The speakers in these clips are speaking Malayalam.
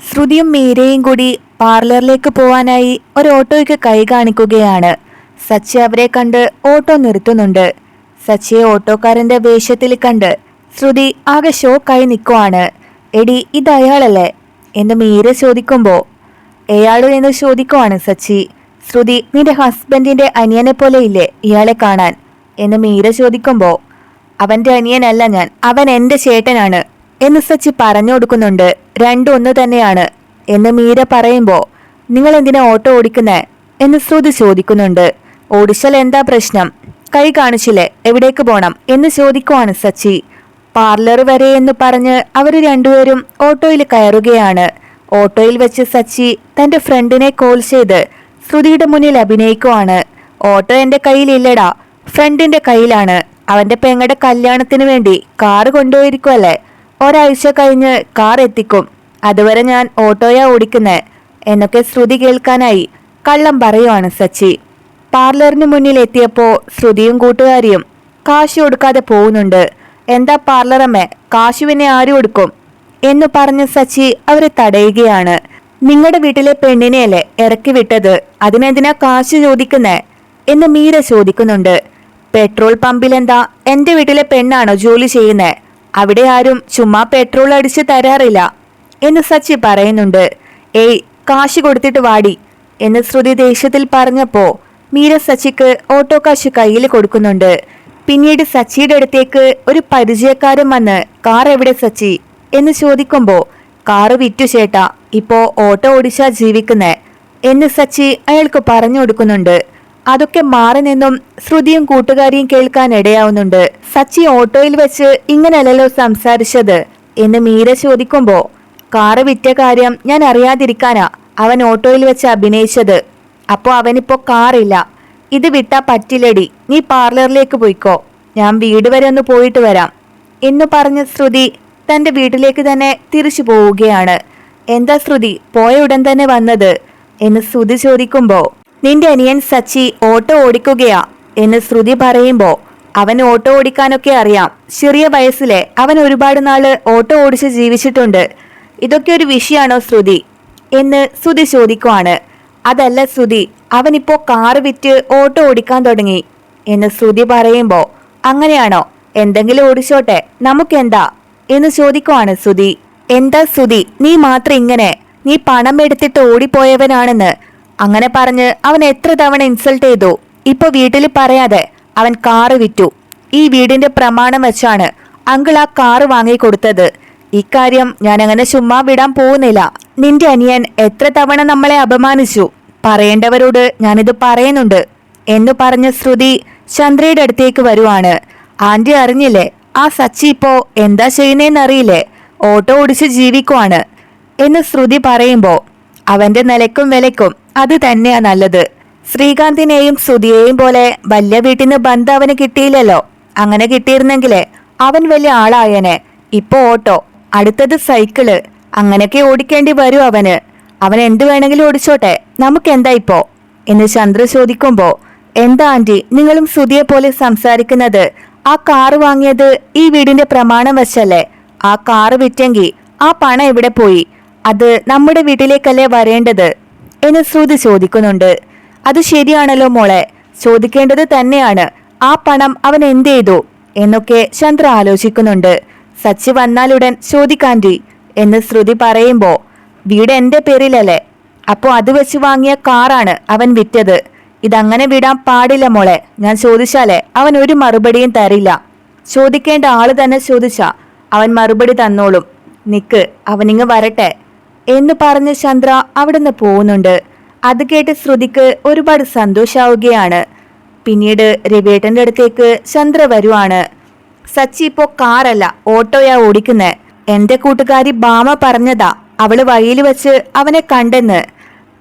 ശ്രുതിയും മീരയും കൂടി പാർലറിലേക്ക് പോവാനായി ഒരു ഓട്ടോയ്ക്ക് കൈ കാണിക്കുകയാണ്. സച്ചി അവരെ കണ്ട് ഓട്ടോ നിർത്തുന്നുണ്ട്. സച്ചിയെ ഓട്ടോക്കാരന്റെ വേഷത്തിൽ കണ്ട് ശ്രുതി ആകെ ഷോക്കായി നിൽക്കുവാണ്. എടി ഇത് അയാളല്ലേ? എന്ന് മീര ചോദിക്കുമ്പോൾ എയാളു എന്ന് ചോദിക്കുവാണ് സച്ചി. ശ്രുതി നിന്റെ ഹസ്ബൻഡിന്റെ അനിയനെ പോലെ ഇല്ലേ ഇയാളെ കാണാൻ? എന്ന് മീര ചോദിക്കുമ്പോൾ അവന്റെ അനിയനല്ല ഞാൻ. അവൻ എന്റെ ചേട്ടനാണ്. എന്ന് സച്ചി പറഞ്ഞു കൊടുക്കുന്നുണ്ട് രണ്ടും ഒന്ന് തന്നെയാണ്. എന്ന് മീര പറയുമ്പോൾ നിങ്ങൾ എന്തിനാ ഓട്ടോ ഓടിക്കുന്നേ? എന്ന് ശ്രുതി ചോദിക്കുന്നുണ്ട്. ഓടിച്ചാൽ എന്താ പ്രശ്നം? കൈ കാണിച്ചില്ലേ? എവിടേക്ക് പോണം? എന്ന് ചോദിക്കുവാണ് സച്ചി. പാർലർ വരെ എന്ന് പറഞ്ഞ് അവർ രണ്ടുപേരും ഓട്ടോയിൽ കയറുകയാണ്. ഓട്ടോയിൽ വെച്ച് സച്ചി തന്റെ ഫ്രണ്ടിനെ കോൾ ചെയ്ത് ശ്രുതിയുടെ മുന്നിൽ അഭിനയിക്കുവാണ്. ഓട്ടോ എന്റെ കയ്യിലില്ലടാ. ഫ്രണ്ടിന്റെ കയ്യിലാണ്. അവന്റെ പെങ്ങടെ കല്യാണത്തിന് വേണ്ടി കാറ് കൊണ്ടുപോയിരിക്കുമല്ലേ ഒരാഴ്ച കഴിഞ്ഞ് കാർ എത്തിക്കും. അതുവരെ ഞാൻ ഓട്ടോയാ ഓടിക്കുന്നേ എന്നൊക്കെ ശ്രുതി കേൾക്കാനായി കള്ളം പറയുവാണ് സച്ചി. പാർലറിന് മുന്നിൽ എത്തിയപ്പോൾ ശ്രുതിയും കൂട്ടുകാരിയും കാശ് കൊടുക്കാതെ പോകുന്നുണ്ട്. എന്താ പാർലറമ്മേ കാശുവിനെ ആര് കൊടുക്കും? എന്ന് പറഞ്ഞ് സച്ചി അവരെ തടയുകയാണ്. നിങ്ങളുടെ വീട്ടിലെ പെണ്ണിനെയല്ലേ ഇറക്കി വിട്ടത്? അതിനെന്തിനാ കാശ് ചോദിക്കുന്നേ? എന്ന് മീര ചോദിക്കുന്നുണ്ട്. പെട്രോൾ പമ്പിലെന്താ എന്റെ വീട്ടിലെ പെണ്ണാണോ ജോലി ചെയ്യുന്നേ? അവിടെ ആരും ചുമ്മാ പെട്രോൾ അടിച്ച് തരാറില്ല എന്ന് സച്ചി പറയുന്നുണ്ട്. ഏയ് കാശ് കൊടുത്തിട്ട് വാടി എന്ന് ശ്രുതി ദേഷ്യത്തിൽ പറഞ്ഞപ്പോ മീര സച്ചിക്ക് ഓട്ടോ കാശ് കയ്യിൽ കൊടുക്കുന്നുണ്ട്. പിന്നീട് സച്ചിയുടെ അടുത്തേക്ക് ഒരു പരിചയക്കാരൻ വന്ന് കാർ എവിടെ സച്ചി? എന്ന് ചോദിക്കുമ്പോ കാറ് വിറ്റു ചേട്ടാ ഇപ്പോ ഓട്ടോ ഓടിച്ചാ ജീവിക്കുന്നേ എന്ന് സച്ചി അയാൾക്ക് പറഞ്ഞു കൊടുക്കുന്നുണ്ട്. അതൊക്കെ മാറി നിന്നും ശ്രുതിയും കൂട്ടുകാരിയും കേൾക്കാൻ ഇടയാവുന്നുണ്ട്. സച്ചി ഓട്ടോയിൽ വെച്ച് ഇങ്ങനെയല്ലല്ലോ സംസാരിച്ചത് എന്ന് മീര ചോദിക്കുമ്പോ കാറ് വിറ്റ കാര്യം ഞാൻ അറിയാതിരിക്കാനാ അവൻ ഓട്ടോയിൽ വെച്ച് അഭിനയിച്ചത്. അപ്പോ അവനിപ്പോ കാറില്ല. ഇത് വിട്ടാ പറ്റില്ലടി. നീ പാർലറിലേക്ക് പോയിക്കോ. ഞാൻ വീട് വരെ ഒന്ന് പോയിട്ട് വരാം. എന്ന് പറഞ്ഞ ശ്രുതി തന്റെ വീട്ടിലേക്ക് തന്നെ തിരിച്ചു പോവുകയാണ്. എന്താ ശ്രുതി? പോയ ഉടൻ തന്നെ വന്നത്? എന്ന് ശ്രുതി ചോദിക്കുമ്പോ നിന്റെ അനിയൻ സച്ചി ഓട്ടോ ഓടിക്കുകയാ എന്ന് ശ്രുതി പറയുമ്പോ അവൻ ഓട്ടോ ഓടിക്കാനൊക്കെ അറിയാം. ചെറിയ വയസ്സിലെ അവൻ ഒരുപാട് നാൾ ഓട്ടോ ഓടിച്ച് ജീവിച്ചിട്ടുണ്ട്. ഇതൊക്കെ ഒരു വിഷയാണോ ശ്രുതി? എന്ന് ശ്രുതി ചോദിക്കുവാണ്. അതല്ല ശ്രുതി അവനിപ്പോ കാറ് വിറ്റ് ഓട്ടോ ഓടിക്കാൻ തുടങ്ങി എന്ന് ശ്രുതി പറയുമ്പോ അങ്ങനെയാണോ? എന്തെങ്കിലും ഓടിച്ചോട്ടെ നമുക്കെന്താ? എന്ന് ചോദിക്കുവാണ് ശ്രുതി. എന്താ ശ്രുതി നീ മാത്രം ഇങ്ങനെ? നീ പണം എടുത്തിട്ട് ഓടിപ്പോയവനാണെന്ന് അങ്ങനെ പറഞ്ഞ് അവൻ എത്ര തവണ ഇൻസൾട്ട് ചെയ്തു. ഇപ്പൊ വീട്ടിൽ പറയാതെ അവൻ കാറ് വിറ്റു. ഈ വീടിന്റെ പ്രമാണം വെച്ചാണ് അങ്കിൾ ആ കാറ് വാങ്ങിക്കൊടുത്തത് ഇക്കാര്യം ഞാൻ അങ്ങനെ ചുമ്മാ വിടാൻ പോകുന്നില്ല. നിന്റെ അനിയൻ എത്ര തവണ നമ്മളെ അപമാനിച്ചു? പറയേണ്ടവരോട് ഞാനിത് പറയുന്നുണ്ട്. എന്നു പറഞ്ഞ ശ്രുതി ചന്ദ്രയുടെ അടുത്തേക്ക് വരുവാണ്. ആന്റി അറിഞ്ഞില്ലേ? ആ സച്ചി ഇപ്പോ എന്താ ചെയ്യുന്നേന്നറിയില്ലേ ഓട്ടോ ഓടിച്ച് ജീവിക്കുവാണ്. എന്ന് ശ്രുതി പറയുമ്പോ അവന്റെ നിലക്കും വിലക്കും അത് തന്നെയാ നല്ലത്. ശ്രീകാന്തിനെയും സുധിയെയും പോലെ വലിയ വീട്ടിൽ നിന്ന് ബന്ധം അവന് കിട്ടിയില്ലല്ലോ. അങ്ങനെ കിട്ടിയിരുന്നെങ്കിലേ അവൻ വലിയ ആളായനെ. ഇപ്പൊ ഓട്ടോ അടുത്തത് സൈക്കിൾ അങ്ങനെയൊക്കെ ഓടിക്കേണ്ടി വരും അവന്. അവൻ എന്ത് വേണമെങ്കിലും ഓടിച്ചോട്ടെ നമുക്ക് എന്താ ഇപ്പോ? എന്ന് ചന്ദ്ര ചോദിക്കുമ്പോ എന്താ ആന്റി നിങ്ങളും സുധിയെ പോലെ സംസാരിക്കുന്നത്? ആ കാറ് വാങ്ങിയത് ഈ വീടിന്റെ പ്രമാണം വച്ചല്ലേ ആ കാറ് വിറ്റെങ്കിൽ ആ പണം എവിടെ പോയി? അത് നമ്മുടെ വീട്ടിലേക്കല്ലേ വരേണ്ടത്? എന്ന് ശ്രുതി ചോദിക്കുന്നുണ്ട്. അത് ശരിയാണല്ലോ മോളെ. ചോദിക്കേണ്ടത് തന്നെയാണ്. ആ പണം അവൻ എന്ത് ചെയ്തു? എന്നൊക്കെ ചന്ദ്ര ആലോചിക്കുന്നുണ്ട്. സച്ചി വന്നാലുടൻ ചോദിക്കാന്റി എന്ന് ശ്രുതി പറയുമ്പോൾ വീട് എന്റെ പേരിലല്ലേ. അപ്പോ അത് വെച്ച് വാങ്ങിയ കാറാണ് അവൻ വിറ്റത്. ഇതങ്ങനെ വിടാൻ പാടില്ല മോളെ. ഞാൻ ചോദിച്ചാലേ അവൻ ഒരു മറുപടിയും തരില്ല. ചോദിക്കേണ്ട ആൾ തന്നെ ചോദിച്ചാ. അവൻ മറുപടി തന്നോളും. നിക്ക് അവനിങ്ങ് വരട്ടെ. എന്ന് പറഞ്ഞ് ചന്ദ്ര അവിടുന്ന് പോകുന്നുണ്ട്. അത് കേട്ട് ശ്രുതിക്ക് ഒരുപാട് സന്തോഷാവുകയാണ്. പിന്നീട് രവിയേട്ടന്റെ അടുത്തേക്ക് ചന്ദ്ര വരുവാണ്. സച്ചി ഇപ്പോ കാറല്ല ഓട്ടോയാ ഓടിക്കുന്നേ. എന്റെ കൂട്ടുകാരി ബാമ പറഞ്ഞതാ അവൾ വഴിയിൽ വെച്ച് അവനെ കണ്ടെന്ന്.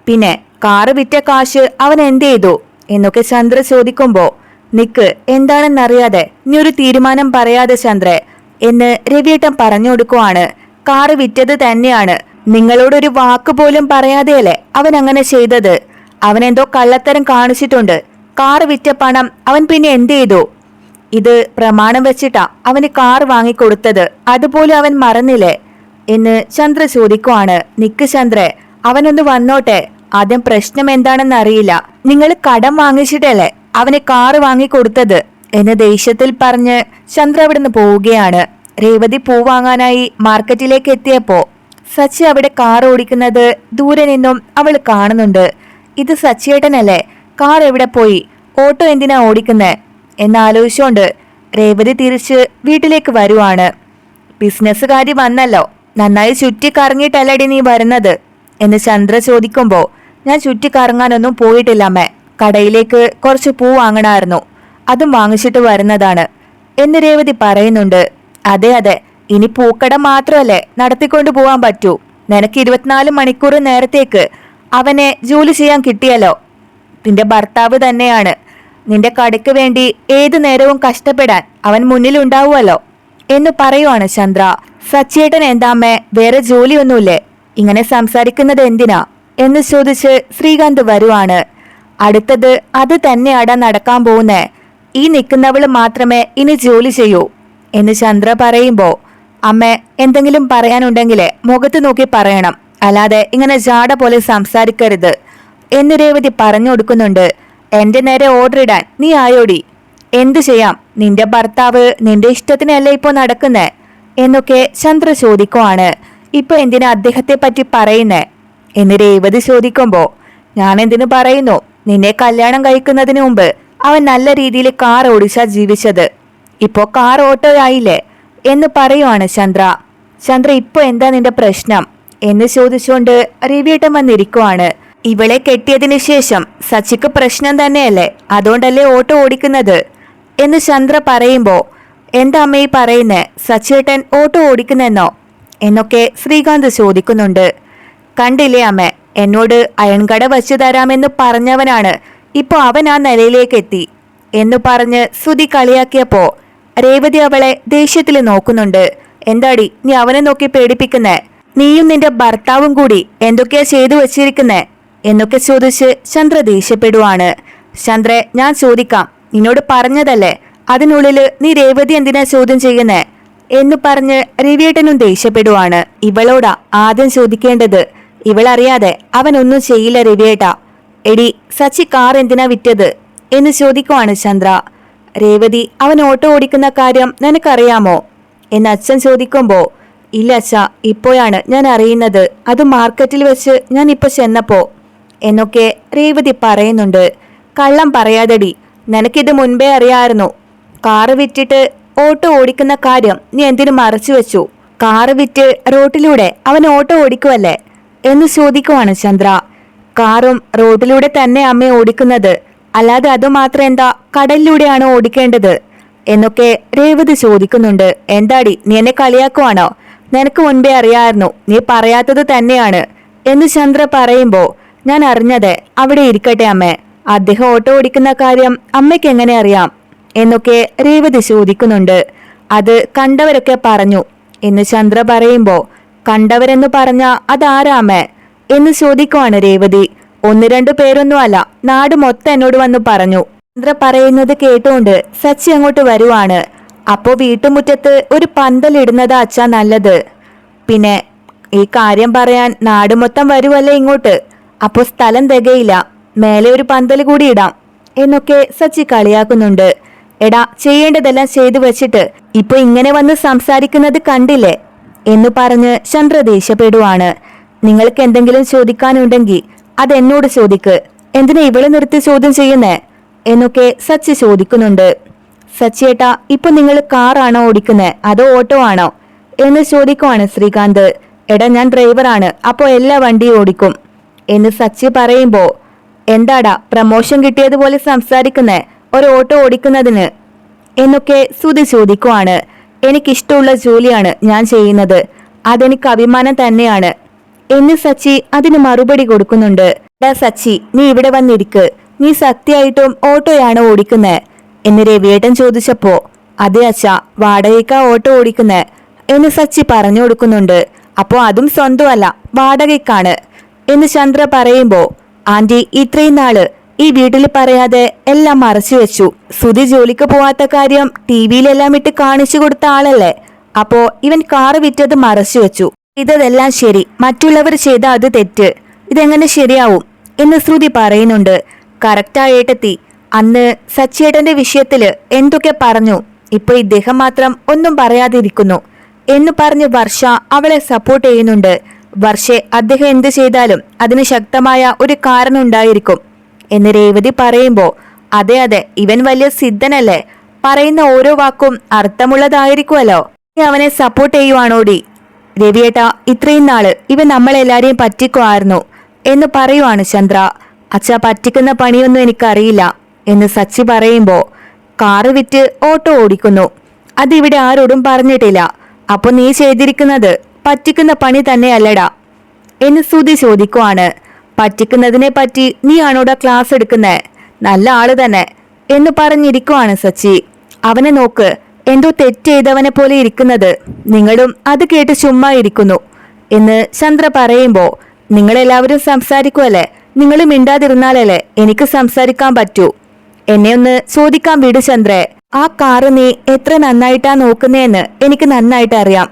പിന്നെ കാറ് വിറ്റ കാശ് അവൻ എന്ത് ചെയ്തു? എന്നൊക്കെ ചന്ദ്ര ചോദിക്കുമ്പോ നിക്ക് എന്താണെന്നറിയാതെ നീ ഒരു തീരുമാനം പറയാതെ ചന്ദ്രെ എന്ന് രവിയേട്ടൻ പറഞ്ഞു കൊടുക്കുവാണ്. കാറ് വിറ്റത് തന്നെയാണ്. നിങ്ങളോടൊരു വാക്ക് പോലും പറയാതെയല്ലേ അവൻ അങ്ങനെ ചെയ്തത്? അവൻ എന്തോ കള്ളത്തരം കാണിച്ചിട്ടുണ്ട്. കാർ വിറ്റ പണം അവൻ പിന്നെ എന്ത് ചെയ്തു? ഇത് പ്രമാണം വെച്ചിട്ടാ അവന് കാർ വാങ്ങിക്കൊടുത്തത്. അതുപോലും അവൻ മറന്നില്ലേ? എന്ന് ചന്ദ്ര ചോദിക്കുവാണ്. നിക്ക് ചന്ദ്രെ അവനൊന്ന് വന്നോട്ടെ. ആദ്യം പ്രശ്നം എന്താണെന്ന് അറിയില്ല നിങ്ങൾ കടം വാങ്ങിച്ചിട്ടല്ലേ അവന് കാറ് വാങ്ങിക്കൊടുത്തത്? എന്ന് ദേഷ്യത്തിൽ പറഞ്ഞ് ചന്ദ്ര അവിടുന്ന് പോവുകയാണ്. രേവതി പൂ വാങ്ങാനായി മാർക്കറ്റിലേക്ക് എത്തിയപ്പോ സച്ചി അവിടെ കാർ ഓടിക്കുന്നത് ദൂരെ നിന്നും അവൾ കാണുന്നുണ്ട്. ഇത് സച്ചിയേട്ടനല്ലേ? കാർ എവിടെ പോയി? ഓട്ടോ എന്തിനാ ഓടിക്കുന്നേ? എന്നാലോചിച്ചുകൊണ്ട് രേവതി തിരിച്ച് വീട്ടിലേക്ക് വരുവാണ്. ബിസിനസ്സുകാരി വന്നല്ലോ. നന്നായി ചുറ്റി കറങ്ങിയിട്ടല്ലടി നീ വരുന്നത്? എന്ന് ചന്ദ്ര ചോദിക്കുമ്പോൾ ഞാൻ ചുറ്റി കറങ്ങാനൊന്നും പോയിട്ടില്ല കടയിലേക്ക് കുറച്ച് പൂ വാങ്ങണമായിരുന്നു അതും വാങ്ങിച്ചിട്ട് വരുന്നതാണ്. എന്ന് രേവതി പറയുന്നുണ്ട്. അതെ അതെ. ഇനി പൂക്കട മാത്രമല്ലേ നടത്തിക്കൊണ്ടു പോവാൻ പറ്റൂ. നിനക്ക് ഇരുപത്തിനാല് മണിക്കൂർ നേരത്തേക്ക് അവനെ ജോലി ചെയ്യാൻ കിട്ടിയല്ലോ. നിന്റെ ഭർത്താവ് തന്നെയാണ്. നിന്റെ കടയ്ക്ക് വേണ്ടി ഏതു നേരവും കഷ്ടപ്പെടാൻ അവൻ മുന്നിലുണ്ടാവുമല്ലോ. എന്ന് പറയുവാണ് ചന്ദ്ര. സച്ചേട്ടൻ എന്താമ്മേ വേറെ ജോലിയൊന്നുമില്ലേ? ഇങ്ങനെ സംസാരിക്കുന്നത് എന്തിനാ? എന്ന് ചോദിച്ച് ശ്രീകാന്ത് വരുവാണ്. അടുത്തത് അത് തന്നെയാടാ നടക്കാൻ പോകുന്നേ. ഈ നിൽക്കുന്നവൾ മാത്രമേ ഇനി ജോലി ചെയ്യൂ. എന്ന് ചന്ദ്ര പറയുമ്പോ അമ്മ എന്തെങ്കിലും പറയാനുണ്ടെങ്കിൽ മുഖത്ത് നോക്കി പറയണം. അല്ലാതെ ഇങ്ങനെ ജാട പോലെ സംസാരിക്കരുത്. എന്ന് രേവതി പറഞ്ഞു കൊടുക്കുന്നുണ്ട്. എന്റെ നേരെ ഓർഡർ ഇടാൻ നീ ആയോടി. എന്തു ചെയ്യാം? നിന്റെ ഭർത്താവ് നിന്റെ ഇഷ്ടത്തിനല്ലേ ഇപ്പോ നടക്കുന്നേ? എന്നൊക്കെ ചന്ദ്ര ചോദിക്കുവാണ്. ഇപ്പൊ എന്തിനാ അദ്ദേഹത്തെ പറ്റി പറയുന്നേ? എന്ന് രേവതി ചോദിക്കുമ്പോ ഞാൻ എന്തിനു പറയുന്നു? നിന്നെ കല്യാണം കഴിക്കുന്നതിന് മുമ്പ് അവൻ നല്ല രീതിയിൽ കാർ ഓടിച്ചാ ജീവിച്ചത്. ഇപ്പോ കാർ ഓട്ടോ ആയില്ലേ എന്ന് പറയുവാണ് ചന്ദ്ര. ചന്ദ്ര ഇപ്പൊ എന്താ നിന്റെ പ്രശ്നം? എന്ന് ചോദിച്ചുകൊണ്ട് രവിയേട്ടൻ വന്നിരിക്കുവാണ്. ഇവളെ കെട്ടിയതിന് ശേഷം സച്ചിക്ക് പ്രശ്നം തന്നെയല്ലേ? അതുകൊണ്ടല്ലേ ഓട്ടോ ഓടിക്കുന്നത്? എന്ന് ചന്ദ്ര പറയുമ്പോ എന്താ അമ്മ ഈ പറയുന്നേ? സച്ചേട്ടൻ ഓട്ടോ ഓടിക്കുന്നെന്നോ? എന്നൊക്കെ ശ്രീകാന്ത് ചോദിക്കുന്നുണ്ട്. കണ്ടില്ലേ അമ്മ എന്നോട് അയൺകട വച്ചു തരാമെന്ന് പറഞ്ഞവനാണ്. ഇപ്പൊ അവൻ ആ നിലയിലേക്ക് എത്തി. എന്ന് പറഞ്ഞ് സുതി കളിയാക്കിയപ്പോ രേവതി അവളെ ദേഷ്യത്തിൽ നോക്കുന്നുണ്ട്. എന്താടി നീ അവനെ നോക്കി പേടിപ്പിക്കുന്നേ? നീയും നിന്റെ ഭർത്താവും കൂടി എന്തൊക്കെയാ ചെയ്തു വച്ചിരിക്കുന്നേ? എന്നൊക്കെ ചോദിച്ച് ചന്ദ്ര ദേഷ്യപ്പെടുവാണ്. ചന്ദ്രെ ഞാൻ ചോദിക്കാം. നിന്നോട് പറഞ്ഞതല്ലേ? അതിനുള്ളിൽ നീ രേവതി എന്തിനാ ചോദ്യം ചെയ്യുന്നേ? എന്ന് പറഞ്ഞ് രവിയേട്ടനും ദേഷ്യപ്പെടുവാണ്. ഇവളോടാ ആദ്യം ചോദിക്കേണ്ടത്. ഇവളറിയാതെ ഒന്നും ചെയ്യില്ല രവിയേട്ട. എടി സച്ചി കാർ എന്തിനാ വിറ്റത്? എന്ന് ചോദിക്കുവാണ് ചന്ദ്ര. രേവതി അവൻ ഓട്ടോ ഓടിക്കുന്ന കാര്യം നിനക്കറിയാമോ? എന്ന് അച്ഛൻ ചോദിക്കുമ്പോ ഇല്ല അച്ഛ ഇപ്പോഴാണ് ഞാൻ അറിയുന്നത്. അത് മാർക്കറ്റിൽ വെച്ച് ഞാൻ ഇപ്പൊ ചെന്നപ്പോ എന്നൊക്കെ രേവതി പറയുന്നുണ്ട്. കള്ളം പറയാതെടി നിനക്കിത് മുൻപേ അറിയാമായിരുന്നു. കാറ് വിറ്റിട്ട് ഓട്ടോ ഓടിക്കുന്ന കാര്യം നീ എന്തിനു മറച്ചു വെച്ചു? കാറ് വിറ്റ് റോട്ടിലൂടെ അവൻ ഓട്ടോ ഓടിക്കുവല്ലേ? എന്ന് ചോദിക്കുവാണ് ചന്ദ്ര. കാറും റോഡിലൂടെ തന്നെ അമ്മ ഓടിക്കുന്നത്. അല്ലാതെ അതുമാത്രം എന്താ കടലിലൂടെയാണ് ഓടിക്കേണ്ടത്? എന്നൊക്കെ രേവതി ചോദിക്കുന്നുണ്ട്. എന്താടി നീ എന്നെ കളിയാക്കുവാണോ? നിനക്ക് മുൻപേ അറിയാമായിരുന്നു നീ പറയാത്തത് തന്നെയാണ്. എന്ന് ചന്ദ്ര പറയുമ്പോ ഞാൻ അറിഞ്ഞത് അവിടെ ഇരിക്കട്ടെ അമ്മേ. അദ്ദേഹം ഓട്ടോ ഓടിക്കുന്ന കാര്യം അമ്മയ്ക്ക് എങ്ങനെ അറിയാം? എന്നൊക്കെ രേവതി ചോദിക്കുന്നുണ്ട്. അത് കണ്ടവരൊക്കെ പറഞ്ഞു. എന്ന് ചന്ദ്ര പറയുമ്പോ കണ്ടവരെന്ന് പറഞ്ഞ അതാരാമേ എന്ന് ചോദിക്കുവാണ് രേവതി. ഒന്ന് രണ്ടു പേരൊന്നും അല്ല നാട് മൊത്തം എന്നോട് വന്നു പറഞ്ഞു. ചന്ദ്ര പറയുന്നത് കേട്ടുകൊണ്ട് സച്ചി അങ്ങോട്ട് വരുവാണ്. അപ്പോ വീട്ടുമുറ്റത്ത് ഒരു പന്തലിടുന്നത് അച്ഛാ നല്ലത്. പിന്നെ ഈ കാര്യം പറയാൻ നാട് മൊത്തം വരുവല്ലേ ഇങ്ങോട്ട്? അപ്പോ സ്ഥലം തികയില്ല. മേലെ ഒരു പന്തൽ കൂടി ഇടാം എന്നൊക്കെ സച്ചി കളിയാക്കുന്നുണ്ട്. എടാ ചെയ്യേണ്ടതെല്ലാം ചെയ്തു വെച്ചിട്ട് ഇപ്പൊ ഇങ്ങനെ വന്ന് സംസാരിക്കുന്നത് കണ്ടില്ലേ? എന്ന് പറഞ്ഞ് ചന്ദ്ര ദേഷ്യപ്പെടുവാണ്. നിങ്ങൾക്ക് എന്തെങ്കിലും ചോദിക്കാനുണ്ടെങ്കിൽ അത് എന്നോട് ചോദിക്ക്. എന്തിനാ ഇവളെ നിർത്തി ചോദ്യം ചെയ്യുന്നേ? എന്നൊക്കെ സച്ചി ചോദിക്കുന്നുണ്ട്. സച്ചിയേട്ടാ ഇപ്പൊ നിങ്ങൾ കാറാണോ ഓടിക്കുന്നേ? അതോ ഓട്ടോ ആണോ? എന്ന് ചോദിക്കുവാണ് ശ്രീകാന്ത്. എടാ ഞാൻ ഡ്രൈവറാണ് അപ്പോ എല്ലാ വണ്ടിയും ഓടിക്കും. എന്ന് സച്ചി പറയുമ്പോ എന്താടാ പ്രമോഷൻ കിട്ടിയതുപോലെ സംസാരിക്കുന്നേ? ഒരു ഓട്ടോ ഓടിക്കുന്നതിന്? എന്നൊക്കെ സുതി ചോദിക്കുവാണ്. എനിക്കിഷ്ടമുള്ള ജോലിയാണ് ഞാൻ ചെയ്യുന്നത്. അതെനിക്ക് അഭിമാനം തന്നെയാണ്. എന്ന് സച്ചി അതിന് മറുപടി കൊടുക്കുന്നുണ്ട്. ഡാ സച്ചി നീ ഇവിടെ വന്നിരിക്ക്. നീ സത്യായിട്ടും ഓട്ടോയാണ് ഓടിക്കുന്നത് എന്ന് രവിയേട്ടൻ ചോദിച്ചപ്പോ അതെ അച്ഛ വാടകയ്ക്കാ ഓട്ടോ ഓടിക്കുന്നേ എന്ന് സച്ചി പറഞ്ഞു കൊടുക്കുന്നുണ്ട്. അപ്പോ അതും സ്വന്തമല്ല വാടകയ്ക്കാണ്. എന്ന് ചന്ദ്ര പറയുമ്പോ ആന്റി ഇത്രയും നാൾ ഈ വീട്ടിൽ പറയാതെ എല്ലാം മറച്ചു വെച്ചു. സുധി ജോലിക്ക് പോവാത്ത കാര്യം ടി വിയിലെല്ലാം ഇട്ട് കാണിച്ചു കൊടുത്ത ആളല്ലേ? അപ്പോ ഇവൻ കാറ് വിറ്റത് മറച്ചു വെച്ചു. ഇതെല്ലാം ശരി. മറ്റുള്ളവർ ചെയ്ത അത് തെറ്റ്. ഇതെങ്ങനെ ശരിയാവും? എന്ന് ശ്രുതി പറയുന്നുണ്ട്. കറക്റ്റായേട്ടെത്തി അന്ന് സച്ചേട്ടന്റെ വിഷയത്തിൽ എന്തൊക്കെ പറഞ്ഞു? ഇപ്പൊ ഇദ്ദേഹം മാത്രം ഒന്നും പറയാതിരിക്കുന്നു. എന്ന് പറഞ്ഞ് വർഷ അവളെ സപ്പോർട്ട് ചെയ്യുന്നുണ്ട്. വർഷെ അദ്ദേഹം എന്ത് ചെയ്താലും അതിന് ശക്തമായ ഒരു കാരണം ഉണ്ടായിരിക്കും. എന്ന് രേവതി പറയുമ്പോ അതെ അതെ ഇവൻ വലിയ സിദ്ധനല്ലേ? പറയുന്ന ഓരോ വാക്കും അർത്ഥമുള്ളതായിരിക്കുമല്ലോ. അവനെ സപ്പോർട്ട് ചെയ്യുവാണോടി? രവിയേട്ട ഇത്രയും നാൾ ഇവൻ നമ്മളെല്ലാരെയും പറ്റിക്കുമായിരുന്നു എന്ന് പറയുവാണ് ചന്ദ്ര. അച്ഛ പറ്റിക്കുന്ന പണിയൊന്നും എനിക്കറിയില്ല എന്ന് സച്ചി പറയുമ്പോ കാറ് വിറ്റ് ഓട്ടോ ഓടിക്കുന്നു. അതിവിടെ ആരോടും പറഞ്ഞിട്ടില്ല. അപ്പൊ നീ ചെയ്തിരിക്കുന്നത് പറ്റിക്കുന്ന പണി തന്നെയല്ലടാ എന്ന് സുതി ചോദിക്കുവാണ്. പറ്റിക്കുന്നതിനെ പറ്റി നീയാണോടാ ക്ലാസ് എടുക്കുന്നേ? നല്ല ആൾ തന്നെ എന്ന് പറഞ്ഞിരിക്കുവാണ് സച്ചി. അവനെ നോക്ക് എന്തോ തെറ്റ് ചെയ്തവനെ പോലെ ഇരിക്കുന്നത്. നിങ്ങളും അത് കേട്ട് ചുമ്മാ ഇരിക്കുന്നു. എന്ന് ചന്ദ്ര പറയുമ്പോ നിങ്ങളെല്ലാവരും സംസാരിക്കുമല്ലേ നിങ്ങൾ മിണ്ടാതിരുന്നാലല്ലേ എനിക്ക് സംസാരിക്കാൻ പറ്റൂ? എന്നെ ഒന്ന് ചോദിക്കാൻ വിടു ചന്ദ്രേ. ആ കാറ് നീ എത്ര നന്നായിട്ടാ നോക്കുന്നേന്ന് എനിക്ക് നന്നായിട്ട് അറിയാം.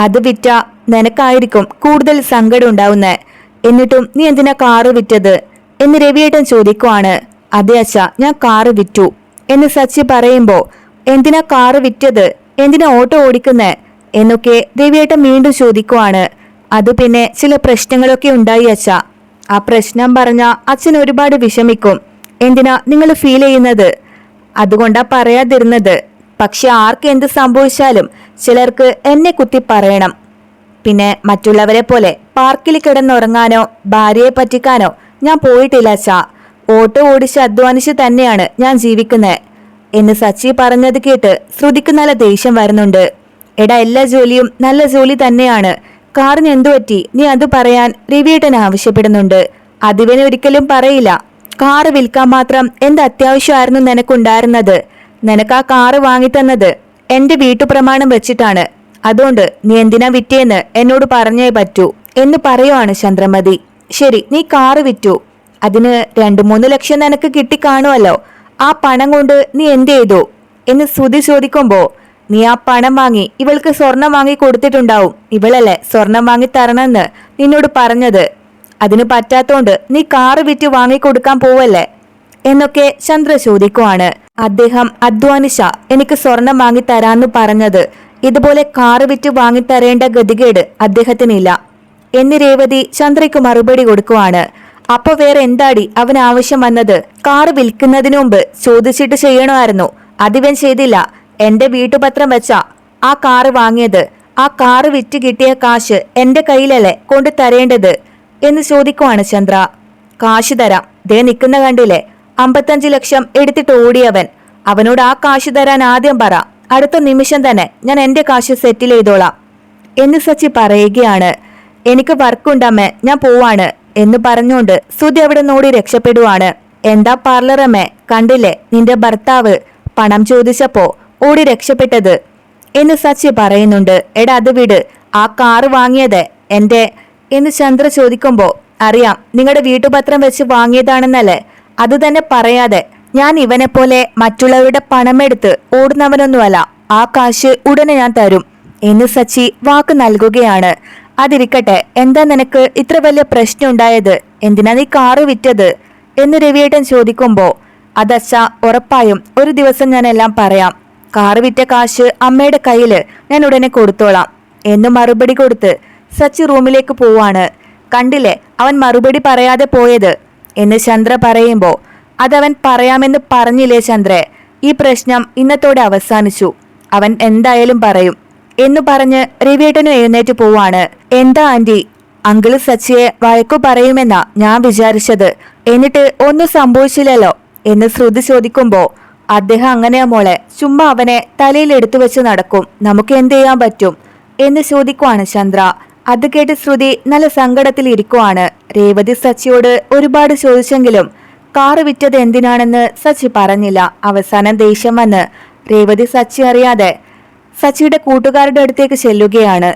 അത് വിറ്റ നിനക്കായിരിക്കും കൂടുതൽ സങ്കടം ഉണ്ടാവുന്നേ. എന്നിട്ടും നീ എന്തിനാ കാറ് വിറ്റത്? എന്ന് രവിയേട്ടൻ ചോദിക്കുവാണ്. അതെ അച്ഛ ഞാൻ കാറ് വിറ്റു. എന്ന് സച്ചി പറയുമ്പോ എന്തിനാ കാറ് വിറ്റത്? എന്തിനാ ഓട്ടോ ഓടിക്കുന്നേ? എന്നൊക്കെ ദേവിയേട്ടൻ വീണ്ടും ചോദിക്കുവാണ്. അത് പിന്നെ ചില പ്രശ്നങ്ങളൊക്കെ ഉണ്ടായി അച്ഛ. ആ പ്രശ്നം പറഞ്ഞ അച്ഛൻ ഒരുപാട് വിഷമിക്കും. എന്തിനാ നിങ്ങൾ ഫീൽ ചെയ്യുന്നത്? അതുകൊണ്ടാ പറയാതിരുന്നത്. പക്ഷെ ആർക്ക് എന്ത് സംഭവിച്ചാലും ചിലർക്ക് എന്നെ കുത്തി പറയണം. പിന്നെ മറ്റുള്ളവരെ പോലെ പാർക്കിൽ കിടന്നുറങ്ങാനോ ഭാര്യയെ പറ്റിക്കാനോ ഞാൻ പോയിട്ടില്ല അച്ഛ. ഓട്ടോ ഓടിച്ച് അധ്വാനിച്ച് തന്നെയാണ് ഞാൻ ജീവിക്കുന്നത് എന്ന് സച്ചി പറഞ്ഞത് കേട്ട് ശ്രുതിക്ക് നല്ല ദേഷ്യം വരുന്നുണ്ട്. എടാ എല്ലാ ജോലിയും നല്ല ജോലി തന്നെയാണ്. കാറിന് എന്തു പറ്റി? നീ അത് പറയാൻ രവിയേട്ടൻ ആവശ്യപ്പെടുന്നുണ്ട്. അതിവനെ ഒരിക്കലും പറയില്ല. കാറ് വിൽക്കാൻ മാത്രം എന്ത് അത്യാവശ്യമായിരുന്നു നിനക്കുണ്ടായിരുന്നത്? നിനക്ക് ആ കാറ് വാങ്ങിത്തന്നത് എന്റെ വീട്ടുപ്രമാണം വെച്ചിട്ടാണ്. അതുകൊണ്ട് നീ എന്തിനാ വിറ്റേന്ന് എന്നോട് പറഞ്ഞേ പറ്റൂ എന്ന് പറയുവാണ് ചന്ദ്രമതി. ശരി നീ കാറ് വിറ്റു. അതിന് രണ്ടു മൂന്ന് ലക്ഷം നിനക്ക് കിട്ടിക്കാണുമല്ലോ ആ പണം കൊണ്ട് നീ എന്ത് ചെയ്തു? എന്ന് ശ്രുതി ചോദിക്കുമ്പോ നീ ആ പണം വാങ്ങി ഇവൾക്ക് സ്വർണം വാങ്ങി കൊടുത്തിട്ടുണ്ടാവും. ഇവളല്ലേ സ്വർണം വാങ്ങി തരണമെന്ന് നിന്നോട് പറഞ്ഞത്. അതിന് പറ്റാത്തോണ്ട് നീ കാറ് വിറ്റ് വാങ്ങിക്കൊടുക്കാൻ പോവല്ലേ? എന്നൊക്കെ ചന്ദ്ര ചോദിക്കുവാണ്. അദ്ദേഹം അധ്വാനിഷ എനിക്ക് സ്വർണം വാങ്ങി തരാന്ന് പറഞ്ഞത്. ഇതുപോലെ കാറ് വിറ്റ് വാങ്ങിത്തരേണ്ട ഗതികേട് അദ്ദേഹത്തിനില്ല. എന്ന് രേവതി ചന്ദ്രയ്ക്ക് മറുപടി കൊടുക്കുവാണ്. അപ്പൊ വേറെ എന്താടി അവൻ ആവശ്യം വന്നത്? കാറ് വിൽക്കുന്നതിന് മുമ്പ് ചോദിച്ചിട്ട് ചെയ്യണമായിരുന്നു. അതിവൻ ചെയ്തില്ല. എന്റെ വീട്ടുപത്രം വെച്ച ആ കാറ് വാങ്ങിയത്. ആ കാറ് വിറ്റ് കിട്ടിയ കാശ് എന്റെ കയ്യിലല്ലേ കൊണ്ടു തരേണ്ടത്? എന്ന് ചോദിക്കുവാണ് ചന്ദ്ര. കാശ് തരാം. ദേ നിൽക്കുന്ന കണ്ടില്ലേ? അമ്പത്തഞ്ച് ലക്ഷം എടുത്തിട്ട് ഓടിയവൻ. അവനോട് ആ കാശ് തരാൻ ആദ്യം പറ. അടുത്ത നിമിഷം തന്നെ ഞാൻ എന്റെ കാശ് സെറ്റിൽ ചെയ്തോളാം. എന്ന് സച്ചി പറയുകയാണ്. എനിക്ക് വർക്കുണ്ടമ്മേ ഞാൻ പോവാണ്. എന്ന് പറഞ്ഞുകൊണ്ട് സുധി അവിടെ നോടി രക്ഷപ്പെടുവാണ്. എന്താ പാർലറമ്മേ കണ്ടില്ലേ? നിന്റെ ഭർത്താവ് പണം ചോദിച്ചപ്പോ ഓടി രക്ഷപ്പെട്ടത്. എന്ന് സച്ചി പറയുന്നുണ്ട്. എടാ അത് വിട്. ആ കാറ് വാങ്ങിയത് എന്റെ എന്ന് ചന്ദ്ര ചോദിക്കുമ്പോ അറിയാം നിങ്ങളുടെ വീട്ടുപത്രം വെച്ച് വാങ്ങിയതാണെന്നല്ലേ? അത് തന്നെ പറയാതെ ഞാൻ ഇവനെ പോലെ മറ്റുള്ളവരുടെ പണമെടുത്ത് ഓടുന്നവനൊന്നുമല്ല. ആ കാശ് ഉടനെ ഞാൻ തരും. എന്ന് സച്ചി വാക്ക് നൽകുകയാണ്. അതിരിക്കട്ടെ എന്താ നിനക്ക് ഇത്ര വലിയ പ്രശ്നം ഉണ്ടായത്? എന്തിനാ നീ കാറ് വിറ്റത്? എന്ന് രവിയേട്ടൻ ചോദിക്കുമ്പോൾ അതച്ഛ ഉറപ്പായും ഒരു ദിവസം ഞാൻ എല്ലാം പറയാം. കാറ് വിറ്റ കാശ് അമ്മയുടെ കയ്യിൽ ഞാൻ ഉടനെ കൊടുത്തോളാം. എന്ന് മറുപടി കൊടുത്ത് സച്ചി റൂമിലേക്ക് പോവാണ്. കണ്ടില്ലേ അവൻ മറുപടി പറയാതെ പോയത്? എന്ന് ചന്ദ്ര പറയുമ്പോൾ അതവൻ പറയാമെന്ന് പറഞ്ഞില്ലേ ചന്ദ്രെ? ഈ പ്രശ്നം ഇന്നത്തോടെ അവസാനിച്ചു. അവൻ എന്തായാലും പറയും എന്ന് പറഞ്ഞ് രവിയേട്ടനും എഴുന്നേറ്റ് പോവാണ്. എന്താ ആന്റി? അങ്കിൾ സച്ചിയെ വഴക്കു പറയുമെന്നാ ഞാൻ വിചാരിച്ചത്. എന്നിട്ട് ഒന്നും സംഭവിച്ചില്ലല്ലോ എന്ന് ശ്രുതി ചോദിക്കുമ്പോ അദ്ദേഹം അങ്ങനെയാ മോളെ ചുമ്മാ അവനെ തലയിൽ എടുത്തു വെച്ച് നടക്കും. നമുക്ക് എന്ത് ചെയ്യാൻ പറ്റും? എന്ന് ചോദിക്കുവാണ് ചന്ദ്ര. അത് കേട്ട് ശ്രുതി നല്ല സങ്കടത്തിൽ ഇരിക്കുവാണ്. രേവതി സച്ചിയോട് ഒരുപാട് ചോദിച്ചെങ്കിലും കാറ് വിറ്റത് എന്തിനാണെന്ന് സച്ചി പറഞ്ഞില്ല. അവസാനം ദേഷ്യം വന്ന് രേവതി സച്ചി അറിയാതെ സച്ചിയുടെ കൂട്ടുകാരുടെ അടുത്തേക്ക് ചെല്ലുകയാണ്.